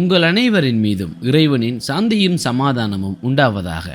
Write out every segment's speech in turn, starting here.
உங்கள் அனைவரின் மீதும் இறைவனின் சாந்தியும் சமாதானமும் உண்டாவதாக.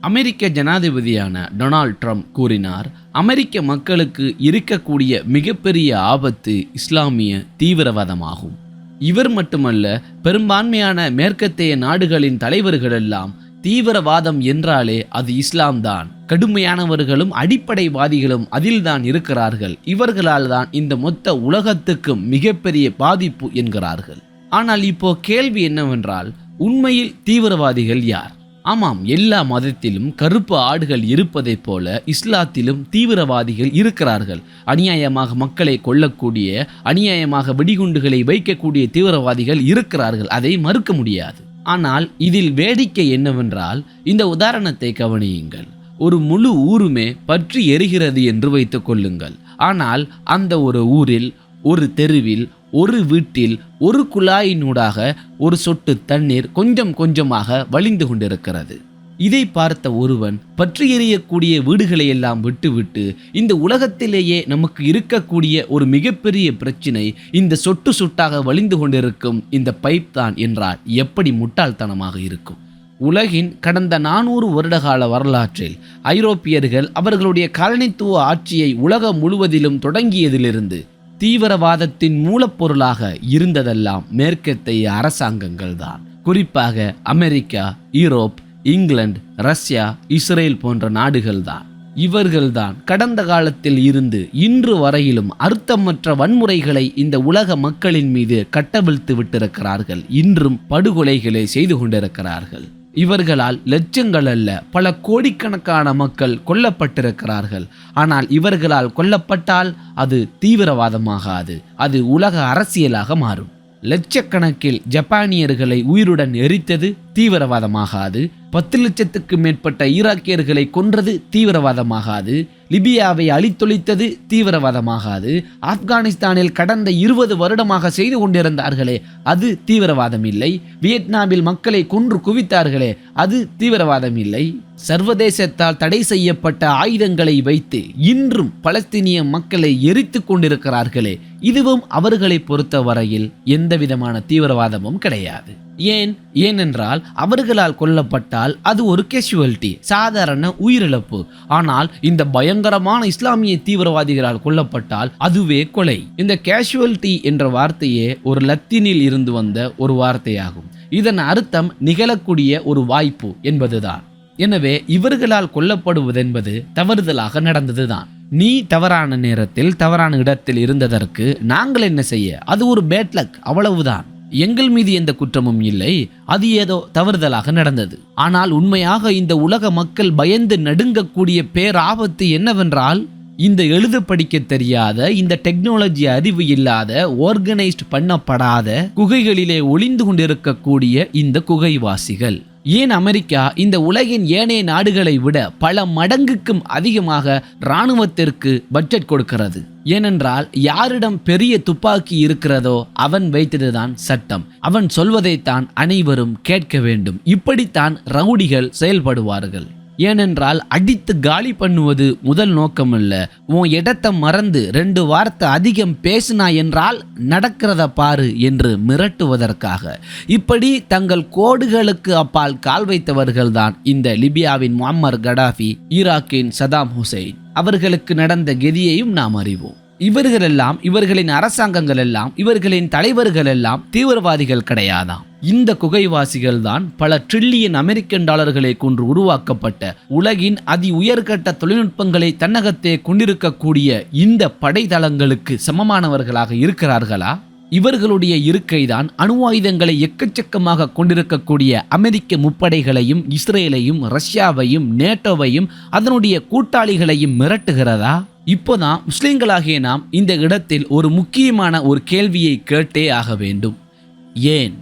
அமெரிக்க ஜனாதிபதியான டொனால்ட் ட்ரம்ப் கூறினார் அமெரிக்க மக்களுக்கு இருக்கக்கூடிய மிகப்பெரிய ஆபத்து இஸ்லாமிய தீவிரவாதமாகும். இவர் மட்டுமல்ல பெரும்பான்மையான மேற்கத்தைய நாடுகளின் தலைவர்களெல்லாம் தீவிரவாதம் என்றாலே அது இஸ்லாம் தான். கடுமையானவர்களும் அடிப்படைவாதிகளும் அதில்தான் இருக்கிறார்கள். இவர்களால் தான் இந்த மொத்த உலகத்துக்கும் மிகப்பெரிய பாதிப்பு என்கிறார்கள். ஆனால் இப்போ கேள்வி என்னவென்றால் உண்மையில் தீவிரவாதிகள் யார்? ஆமாம் எல்லா மதத்திலும் கருப்பு ஆடுகள் இருப்பதைப் போல இஸ்லாத்திலும் தீவிரவாதிகள் இருக்கிறார்கள். அநியாயமாக மக்களை கொல்லக்கூடிய அநியாயமாக வெடிகுண்டுகளை வைக்கக்கூடிய தீவிரவாதிகள் இருக்கிறார்கள். அதை மறுக்க முடியாது. ஆனால் இதில் வேடிக்கை என்னவென்றால் இந்த உதாரணத்தை கவனியுங்கள். ஒரு முழு ஊருமே பற்றி எரிகிறது என்று வைத்துக் கொள்ளுங்கள். ஆனால் அந்த ஒரு ஊரில் ஒரு தெருவில் ஒரு வீட்டில் ஒரு குழாயினூடாக ஒரு சொட்டு தண்ணீர் கொஞ்சம் கொஞ்சமாக வழிந்து கொண்டிருக்கிறது. இதை பார்த்த ஒருவன் பற்றி எறியக்கூடிய வீடுகளை எல்லாம் விட்டுவிட்டு இந்த உலகத்திலேயே நமக்கு இருக்கக்கூடிய ஒரு மிகப்பெரிய பிரச்சினை இந்த சொட்டு சொட்டாக வழிந்து கொண்டிருக்கும் இந்த பைப் தான் என்றால் எப்படி முட்டாள்தனமாக இருக்கும்? உலகின் கடந்த நானூறு வருடகால வரலாற்றில் ஐரோப்பியர்கள் அவர்களுடைய காலனித்துவ ஆட்சியை உலகம் முழுவதிலும் தொடங்கியதிலிருந்து தீவிரவாதத்தின் மூலப்பொருளாக இருந்ததெல்லாம் மேற்கத்தைய அரசாங்கங்கள் தான். குறிப்பாக America Europe England Russia Israel போன்ற நாடுகள்தான் இவர்கள்தான் கடந்த காலத்தில் இருந்து இன்று வரையிலும் அர்த்தமற்ற வன்முறைகளை இந்த உலக மக்களின் மீது கட்டவிழ்த்து விட்டிருக்கிறார்கள். இன்றும் படுகொலைகளை செய்து கொண்டிருக்கிறார்கள். இவர்களால் லட்சங்கள் அல்ல பல கோடிக்கணக்கான மக்கள் கொல்லப்பட்டிருக்கிறார்கள். ஆனால் இவர்களால் கொல்லப்பட்டால் அது தீவிரவாதமாகாது அது உலக அரசியலாக மாறும். லட்சக்கணக்கில் ஜப்பானியர்களை உயிருடன் எரித்தது தீவிரவாதமாகாது பத்து லட்சத்துக்கு மேற்பட்ட ஈராக்கியர்களை கொன்றது தீவிரவாதமாகாது. லிபியாவை அழித்தொழித்தது தீவிரவாதமாகாது. ஆப்கானிஸ்தானில் கடந்த இருபது வருடமாக செய்து கொண்டிருந்தார்களே அது தீவிரவாதம் இல்லை. வியட்நாமில் மக்களை கொன்று குவித்தார்களே அது தீவிரவாதம் இல்லை. சர்வதேசத்தால் தடை செய்யப்பட்ட ஆயுதங்களை வைத்து இன்றும் பலஸ்தீனிய மக்களை எரித்து கொண்டிருக்கிறார்களே இதுவும் அவர்களை பொறுத்தவரையில் எந்த விதமான தீவிரவாதமும் கிடையாது. ஏன்? ஏனென்றால் அவர்களால் கொல்லப்பட்டால் அது ஒரு கேஷுவல்டி சாதாரண உயிரிழப்பு. ஆனால் இந்த பயங்கரமான இஸ்லாமிய தீவிரவாதிகளால் கொல்லப்பட்டால் அதுவே கொலை. இந்த கேஷுவல்டி என்ற வார்த்தையே ஒரு லத்தீனில் இருந்து வந்த ஒரு வார்த்தையாகும். இதன் அர்த்தம் நிகழக்கூடிய ஒரு வாய்ப்பு என்பதுதான். எனவே இவர்களால் கொல்லப்படுவதென்பது தவறுதலாக நடந்ததுதான். நீ தவறான நேரத்தில் தவறான இடத்தில் இருந்ததற்கு நாங்கள் என்ன செய்ய? அது ஒரு பேட்லக் அவ்வளவுதான். எங்கள் மீது எந்த குற்றமும் இல்லை அது ஏதோ தவறுதலாக நடந்தது. ஆனால் உண்மையாக இந்த உலக மக்கள் பயந்து நடுங்கக்கூடிய பேராபத்து என்னவென்றால் இந்த எழுத படிக்க தெரியாத இந்த டெக்னாலஜி அறிவு இல்லாத ஆர்கனைஸ்ட் பண்ணப்படாத குகைகளிலே ஒளிந்து கொண்டிருக்கக்கூடிய இந்த குகைவாசிகள். ஏன் அமெரிக்கா இந்த உலகின் ஏனைய நாடுகளை விட பல மடங்குக்கும் அதிகமாக இராணுவத்திற்கு பட்ஜெட் கொடுக்கிறது? ஏனென்றால் யாரிடம் பெரிய துப்பாக்கி இருக்கிறதோ அவன் வைத்ததுதான் சட்டம். அவன் சொல்வதைத்தான் அனைவரும் கேட்க வேண்டும். இப்படித்தான் ரவுடிகள் செயல்படுவார்கள். ஏனென்றால் அடித்து காலி பண்ணுவது முதல் நோக்கமல்ல. உன் இடத்தை மறந்து ரெண்டு வார்த்தை அதிகம் பேசினா என்றால் நடக்கிறத பாரு என்று மிரட்டுவதற்காக. இப்படி தங்கள் கோடுகளுக்கு அப்பால் கால் வைத்தவர்கள்தான் இந்த லிபியாவின் மும்மர் கடாஃபி ஈராக்கின் சதாம் ஹுசைன். அவர்களுக்கு நடந்த கெதியையும் நாம் அறிவோம். இவர்களெல்லாம் இவர்களின் அரசாங்கங்கள் எல்லாம் இவர்களின் தலைவர்கள் எல்லாம் தீவிரவாதிகள் கிடையாதாம். இந்த குகைவாசிகள் தான் பல ட்ரில்லியன் அமெரிக்கன் டாலர்களை கொண்டு உருவாக்கப்பட்ட உலகின் அதி உயர்கட்ட தொழில்நுட்பங்களை தன்னகத்தே கொண்டிருக்கக்கூடிய இந்த படைதளங்களுக்கு சமமானவர்களாக இருக்கிறார்களா? இவர்களுடைய இருக்கைதான் அணு ஆயுதங்களை எக்கச்சக்கமாக கொண்டிருக்கக்கூடிய அமெரிக்க முப்படைகளையும் இஸ்ரேலையும் ரஷ்யாவையும் நேட்டோவையும் அதனுடைய கூட்டாளிகளையும் மிரட்டுகிறதா? இப்போதான் முஸ்லிம்களாகிய நாம் இந்த இடத்தில் ஒரு முக்கியமான ஒரு கேள்வியை கேட்டே ஆக வேண்டும். ஏன்?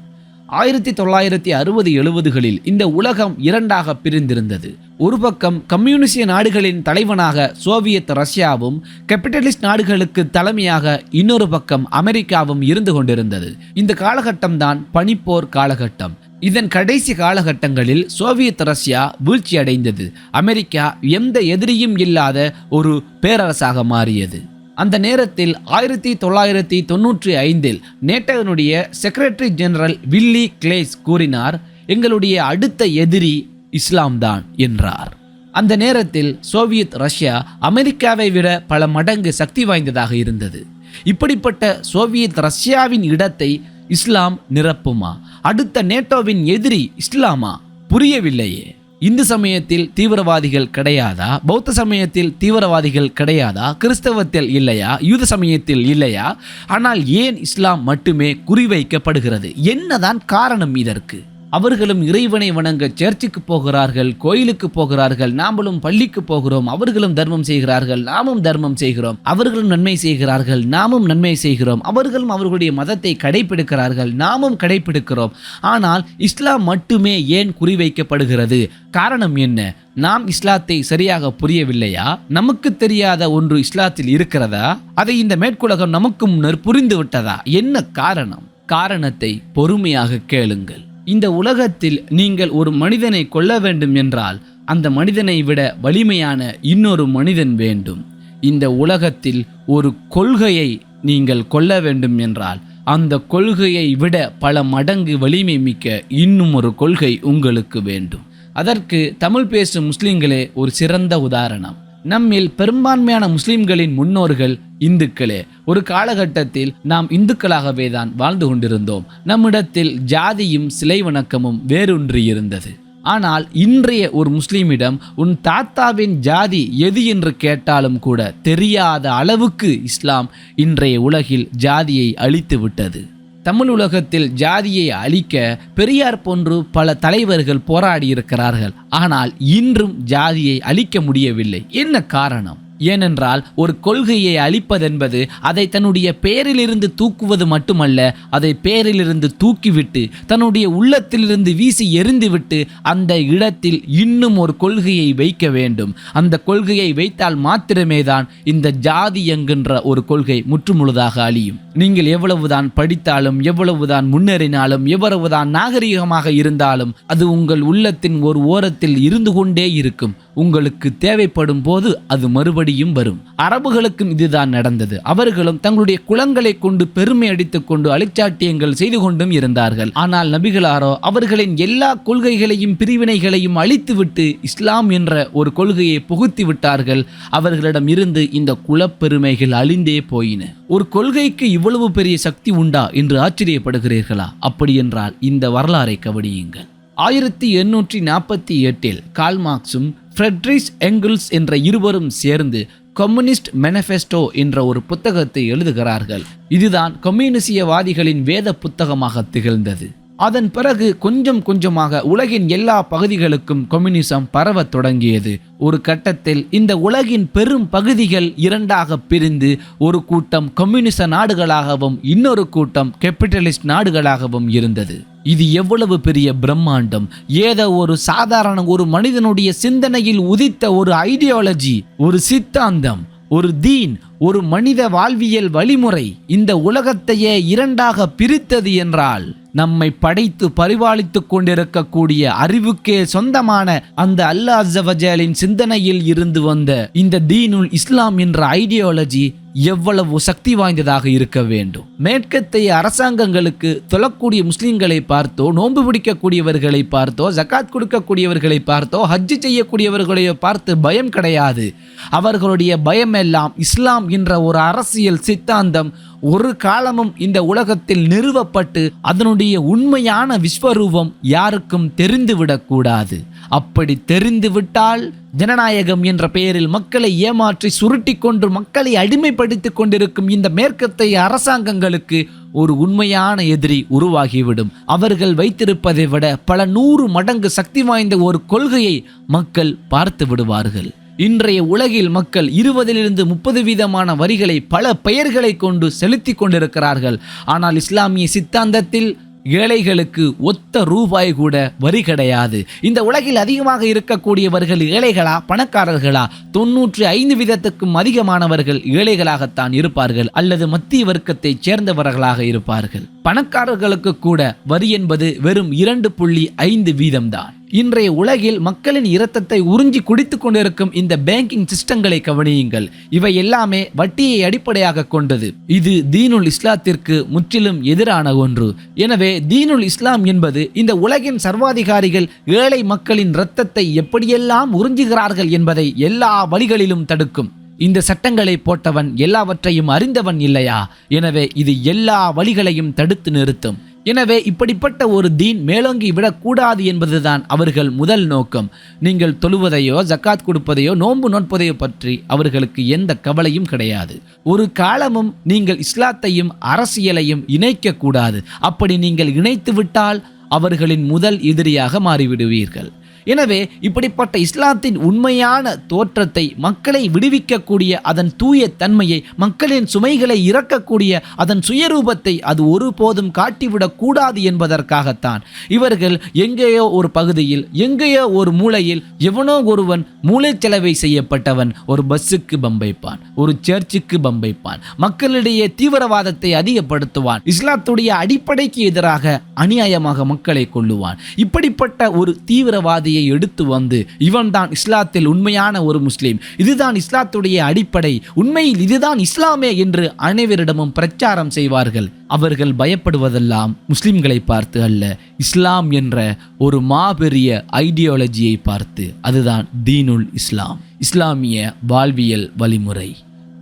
ஆயிரத்தி தொள்ளாயிரத்தி அறுபது எழுபதுகளில் இந்த உலகம் இரண்டாக பிரிந்திருந்தது. ஒரு பக்கம் கம்யூனிஸ்டிய நாடுகளின் தலைவனாக சோவியத் ரஷ்யாவும் கேபிட்டலிஸ்ட் நாடுகளுக்கு தலைமையாக இன்னொரு பக்கம் அமெரிக்காவும் இருந்து கொண்டிருந்தது. இந்த காலகட்டம் தான் பனிப்போர் காலகட்டம். இதன் கடைசி காலகட்டங்களில் சோவியத் ரஷ்யா வீழ்ச்சி அடைந்தது அமெரிக்கா எந்த எதிரியும் இல்லாத ஒரு பேரரசாக மாறியது. அந்த நேரத்தில் ஆயிரத்தி தொள்ளாயிரத்தி தொண்ணூற்றி ஐந்தில் நேட்டோவினுடைய செக்ரட்டரி ஜெனரல் வில்லி கிளேஸ் கூறினார் எங்களுடைய அடுத்த எதிரி இஸ்லாம் தான் என்றார். அந்த நேரத்தில் சோவியத் ரஷ்யா அமெரிக்காவை விட பல மடங்கு சக்தி வாய்ந்ததாக இருந்தது. இப்படிப்பட்ட சோவியத் ரஷ்யாவின் இடத்தை இஸ்லாம் நிரப்புமா? அடுத்த நேட்டோவின் எதிரி இஸ்லாமா? புரியவில்லையே. இந்து சமயத்தில் தீவிரவாதிகள் கிடையாதா? பௌத்த சமயத்தில் தீவிரவாதிகள் கிடையாதா? கிறிஸ்தவத்தில் இல்லையா? யூத சமயத்தில் இல்லையா? ஆனால் ஏன் இஸ்லாம் மட்டுமே குறிவைக்கப்படுகிறது? என்னதான் காரணம் இதற்கு? அவர்களும் இறைவனை வணங்க சர்ச்சுக்கு போகிறார்கள் கோயிலுக்கு போகிறார்கள் நாமளும் பள்ளிக்கு போகிறோம் அவர்களும் தர்மம் செய்கிறார்கள் நாமும் தர்மம் செய்கிறோம். அவர்களும் நன்மை செய்கிறார்கள் நாமும் நன்மை செய்கிறோம். அவர்களும் அவர்களுடைய மதத்தை கடைபிடிக்கிறார்கள் நாமும் கடைபிடிக்கிறோம் ஆனால் இஸ்லாம் மட்டுமே ஏன் குறிவைக்கப்படுகிறது? காரணம் என்ன? நாம் இஸ்லாத்தை சரியாக புரியவில்லையா? நமக்கு தெரியாத ஒன்று இஸ்லாத்தில் இருக்கிறதா? அதை இந்த மேற்குலகம் நமக்கு முன்னர் புரிந்து விட்டதா என்ன காரணம்? காரணத்தை பொறுமையாக கேளுங்கள். இந்த உலகத்தில் நீங்கள் ஒரு மனிதனை கொல்ல வேண்டும் என்றால் அந்த மனிதனை விட வலிமையான இன்னொரு மனிதன் வேண்டும். இந்த உலகத்தில் ஒரு கொள்கையை நீங்கள் கொல்ல வேண்டும் என்றால் அந்த கொள்கையை விட பல மடங்கு வலிமை மிக்க இன்னும் ஒரு கொள்கை உங்களுக்கு வேண்டும். அதற்கு தமிழ் பேசும் முஸ்லிம்களே ஒரு சிறந்த உதாரணம். நம்மில் பெரும்பான்மையான முஸ்லிம்களின் முன்னோர்கள் இந்துக்களே. ஒரு காலகட்டத்தில் நாம் இந்துக்களாகவே தான் வாழ்ந்து கொண்டிருந்தோம். நம்மிடத்தில் ஜாதியும் சிலை வணக்கமும் வேரூன்றி இருந்தது. ஆனால் இன்றைய ஒரு முஸ்லீமிடம் உன் தாத்தாவின் ஜாதி எது என்று கேட்டாலும் கூட தெரியாத அளவுக்கு இஸ்லாம் இன்றைய உலகில் ஜாதியை அழித்து விட்டது தமிழ் உலகத்தில் ஜாதியை அழிக்க பெரியார் போன்று பல தலைவர்கள் போராடி இருக்கிறார்கள் ஆனால் இன்றும் ஜாதியை அழிக்க முடியவில்லை. என்ன காரணம்? ஏனென்றால் ஒரு கொள்கையை அழிப்பதென்பது அதை தன்னுடைய பெயரிலிருந்து தூக்குவது மட்டுமல்ல அதை பெயரிலிருந்து தூக்கிவிட்டு தன்னுடைய உள்ளத்திலிருந்து வீசி எறிந்துவிட்டு அந்த இடத்தில் இன்னும் ஒரு கொள்கையை வைக்க வேண்டும். அந்த கொள்கையை வைத்தால் மாத்திரமே தான் இந்த ஜாதி என்கின்ற ஒரு கொள்கை முற்றுமுழுதாக அழியும். நீங்கள் எவ்வளவுதான் படித்தாலும் எவ்வளவுதான் முன்னேறினாலும் எவ்வளவுதான் நாகரிகமாக இருந்தாலும் அது உங்கள் உள்ளத்தின் ஒரு ஓரத்தில் இருந்து கொண்டே இருக்கும். உங்களுக்கு தேவைப்படும் போது அது மறுபடியும் வரும். அரபுகளுக்கும் இதுதான் நடந்தது. அவர்களும் தங்களுடைய குலங்களை கொண்டு பெருமை அடித்துக் கொண்டு அழிச்சாட்டியங்கள் செய்து கொண்டும் இருந்தார்கள். ஆனால் நபிகளாரோ அவர்களின் எல்லா கொள்கைகளையும் பிரிவினைகளையும் அழித்துவிட்டு இஸ்லாம் என்ற ஒரு கொள்கையை புகுத்தி விட்டார்கள். அவர்களிடம் இருந்து இந்த குலப்பெருமைகள் அழிந்தே போயின. ஒரு கொள்கைக்கு இவ்வளவு பெரிய சக்தி உண்டா என்று ஆச்சரியப்படுகிறீர்களா? அப்படி என்றால் இந்த வரலாறை கவனியுங்கள். ஆயிரத்தி எண்ணூற்றி நாற்பத்தி எட்டில் கால்மார்க்ஸும் ஃப்ரெட்ரிஸ் எங்கிள்ஸ் என்ற இருவரும் சேர்ந்து கம்யூனிஸ்ட் மெனிஃபெஸ்டோ என்ற ஒரு புத்தகத்தை எழுதுகிறார்கள். இதுதான் கம்யூனிசியவாதிகளின் வேத புத்தகமாக திகழ்ந்தது. அதன் பிறகு கொஞ்சம் கொஞ்சமாக உலகின் எல்லா பகுதிகளுக்கும் கம்யூனிசம் பரவத் தொடங்கியது. ஒரு கட்டத்தில் இந்த உலகின் பெரும் பகுதிகள் இரண்டாக பிரிந்து ஒரு கூட்டம் கம்யூனிச நாடுகளாகவும் இன்னொரு கூட்டம் கேபிட்டலிஸ்ட் நாடுகளாகவும் இருந்தது. இது எவ்வளவு பெரிய பிரம்மாண்டம். ஏதோ ஒரு சாதாரண ஒரு மனிதனுடைய சிந்தனையில் உதித்த ஒரு ஐடியாலஜி ஒரு சித்தாந்தம். ஒரு தீன் ஒரு மனித வாழ்வியல் வழிமுறை இந்த உலகத்தையே இரண்டாக பிரித்தது என்றால் நம்மை படைத்து பரிபாலித்துக் கொண்டிருக்கக்கூடிய அறிவுக்கே சொந்தமான அந்த அல்லா அஸ்ஸவஜலின் சிந்தனையில் இருந்து வந்த இந்த தீனுல் இஸ்லாம் என்ற ஐடியாலஜி எவ்வளவு சக்தி வாய்ந்ததாக இருக்க வேண்டும். மேற்கத்தைய அரசாங்கங்களுக்கு தொழக்கூடிய முஸ்லீம்களை பார்த்தோ நோன்பு பிடிக்கக்கூடியவர்களை பார்த்தோ ஜக்காத் கொடுக்கக்கூடியவர்களை பார்த்தோ ஹஜ்ஜு செய்யக்கூடியவர்களை பார்த்து பயம் கிடையாது. அவர்களுடைய பயம் எல்லாம் இஸ்லாம் என்ற ஒரு அரசியல் சித்தாந்தம் ஒரு காலமும் இந்த உலகத்தில் நிறுவப்பட்டு அதனுடைய உண்மையான விஸ்வரூபம் யாருக்கும் தெரிந்துவிடக்கூடாது அப்படி தெரிந்துவிட்டால் ஜனநாயகம் என்ற பெயரில் மக்களை ஏமாற்றி சுருட்டி கொண்டு மக்களை அடிமைப்படுத்திக் கொண்டிருக்கும் இந்த மேற்கத்தைய அரசாங்கங்களுக்கு ஒரு உண்மையான எதிரி உருவாகிவிடும். அவர்கள் வைத்திருப்பதை விட பல நூறு மடங்கு சக்தி வாய்ந்த ஒரு கொள்கையை மக்கள் பார்த்து விடுவார்கள். இன்றைய உலகில் மக்கள் இருபதிலிருந்து முப்பது வீதமான வரிகளை பல பெயர்களை கொண்டு செலுத்தி கொண்டிருக்கிறார்கள். ஆனால் இஸ்லாமிய சித்தாந்தத்தில் ஏழைகளுக்கு ஒத்த ரூபாய் கூட வரி கிடையாது. இந்த உலகில் அதிகமாக இருக்கக்கூடியவர்கள் ஏழைகளா பணக்காரர்களா? தொன்னூற்றி ஐந்து வீதத்துக்கும் அதிகமானவர்கள் ஏழைகளாகத்தான் இருப்பார்கள் அல்லது மத்திய வர்க்கத்தைச் சேர்ந்தவர்களாக இருப்பார்கள். பணக்காரர்களுக்கு கூட வரி என்பது வெறும் இரண்டு புள்ளி ஐந்து வீதம்தான். இன்றைய உலகில் மக்களின் இரத்தத்தை உறிஞ்சி குடித்து கொண்டிருக்கும் இந்த பேங்கிங் சிஸ்டங்களை கவனியுங்கள். இவை எல்லாமே வட்டியை அடிப்படையாக கொண்டது. இது தீனுல் இஸ்லாத்திற்கு முற்றிலும் எதிரான ஒன்று. எனவே தீனுல் இஸ்லாம் என்பது இந்த உலகின் சர்வாதிகாரிகள் ஏழை மக்களின் இரத்தத்தை எப்படியெல்லாம் உறிஞ்சுகிறார்கள் என்பதை எல்லா வழிகளிலும் தடுக்கும். இந்த சட்டங்களை போட்டவன் எல்லாவற்றையும் அறிந்தவன் இல்லையா? எனவே இது எல்லா வழிகளையும் தடுத்து நிறுத்தும். எனவே இப்படிப்பட்ட ஒரு தீன் மேலோங்கி விடக்கூடாது என்பதுதான் அவர்கள் முதல் நோக்கம். நீங்கள் தொழுவதையோ ஜக்காத் கொடுப்பதையோ நோன்பு நோட்பதையோ பற்றி அவர்களுக்கு எந்த கவலையும் கிடையாது. ஒரு காலமும் நீங்கள் இஸ்லாத்தையும் அரசியலையும் இணைக்கக்கூடாது. அப்படி நீங்கள் இணைத்து விட்டால் அவர்களின் முதல் எதிரியாக மாறிவிடுவீர்கள். எனவே இப்படிப்பட்ட இஸ்லாத்தின் உண்மையான தோற்றத்தை மக்களை விடுவிக்கக்கூடிய அதன் தூய தன்மையை மக்களின் சுமைகளை இறக்கக்கூடிய அதன் சுயரூபத்தை அது ஒருபோதும் காட்டிவிடக் கூடாது என்பதற்காகத்தான். இவர்கள் எங்கேயோ ஒரு பகுதியில் எங்கேயோ ஒரு மூலையில் எவனோ ஒருவன் மூளைச்சலவை செய்யப்பட்டவன் ஒரு பஸ்ஸுக்கு பம்பைப்பான் ஒரு சர்ச்சுக்கு பம்பைப்பான். மக்களிடையே தீவிரவாதத்தை அதிகப்படுத்துவான். இஸ்லாத்துடைய அடிப்படைக்கு எதிராக அநியாயமாக மக்களை கொள்ளுவான் இப்படிப்பட்ட ஒரு தீவிரவாதி தீவிரவாதியை எடுத்து வந்து இவன்தான் இஸ்லாத்தில் உண்மையான ஒரு முஸ்லீம். இதுதான் இஸ்லாத்துடைய அடிப்படை. உண்மையில் இதுதான் இஸ்லாமே என்று அனைவரிடமும் பிரச்சாரம் செய்வார்கள். அவர்கள் பயப்படுவதெல்லாம் முஸ்லிம்களை பார்த்து அல்ல. இஸ்லாம் என்ற ஒரு மாபெரிய ஐடியாலஜியை பார்த்து. அதுதான் தீனுல் இஸ்லாம். இஸ்லாமிய வாழ்வியல் வழிமுறை.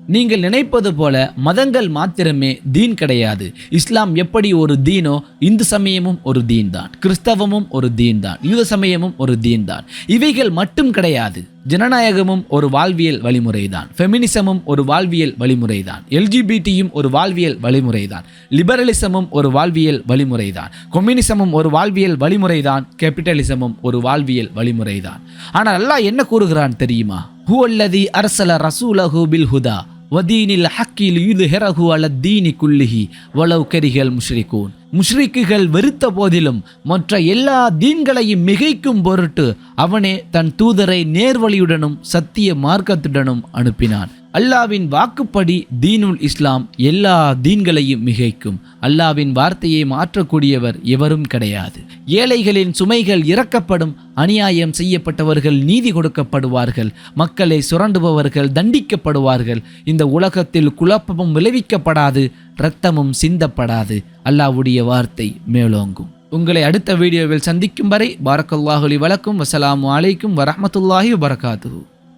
நீங்கள் நினைப்பது போல மதங்கள் மாத்திரமே தீன் கிடையாது. இஸ்லாம் எப்படி ஒரு தீனோ இந்து சமயமும் ஒரு தீன் தான் கிறிஸ்தவமும் ஒரு தீன் தான் யூத சமயமும் ஒரு தீன் தான் இவைகள் மட்டும் கிடையாது. ஜனநாயகமும் ஒரு வாழ்வியல் வழிமுறை தான் ஃபெமினிசமும் ஒரு வாழ்வியல் வழிமுறை தான் எல்ஜிபிடியும் ஒரு வாழ்வியல் வழிமுறை தான் லிபரலிசமும் ஒரு வாழ்வியல் வழிமுறை தான் கொம்யூனிசமும் ஒரு வாழ்வியல் வழிமுறை தான் கேபிட்டலிசமும் ஒரு வாழ்வியல் வழிமுறை தான் ஆனால் அல்லாஹ் என்ன கூறுகிறான் தெரியுமா? ஹூ அல்லதி அரசல ரசூலஹூ பில் ஹுதா வதீனில் ஹக்கில் யுதுஹெரஹு அல தீனி குல்லிஹி. வளவு கரிகள் முஷ்ரிகூன். முஷ்ரிக்குகள் வெறுத்த போதிலும் மற்ற எல்லா தீன்களையும் மிகைக்கும் பொருட்டு அவனே தன் தூதரை நேர்வழியுடனும் சத்திய மார்க்கத்துடனும் அனுப்பினான். அல்லாவின் வாக்குப்படி தீனுல் இஸ்லாம் எல்லா தீன்களையும் மிகைக்கும். அல்லாவின் வார்த்தையை மாற்றக்கூடியவர் எவரும் கிடையாது. ஏழைகளின் சுமைகள் இறக்கப்படும் அநியாயம் செய்யப்பட்டவர்கள் நீதி கொடுக்கப்படுவார்கள் மக்களை சுரண்டுபவர்கள் தண்டிக்கப்படுவார்கள் இந்த உலகத்தில் குழப்பமும் விளைவிக்கப்படாது இரத்தமும் சிந்தப்படாது அல்லாவுடைய வார்த்தை மேலோங்கும். உங்களை அடுத்த வீடியோவில் சந்திக்கும் வரை பாரக்கல்லாஹுலி வழக்கும் வசலாமு அலைக்கும் வரமத்துல்லாஹி வரகாத்து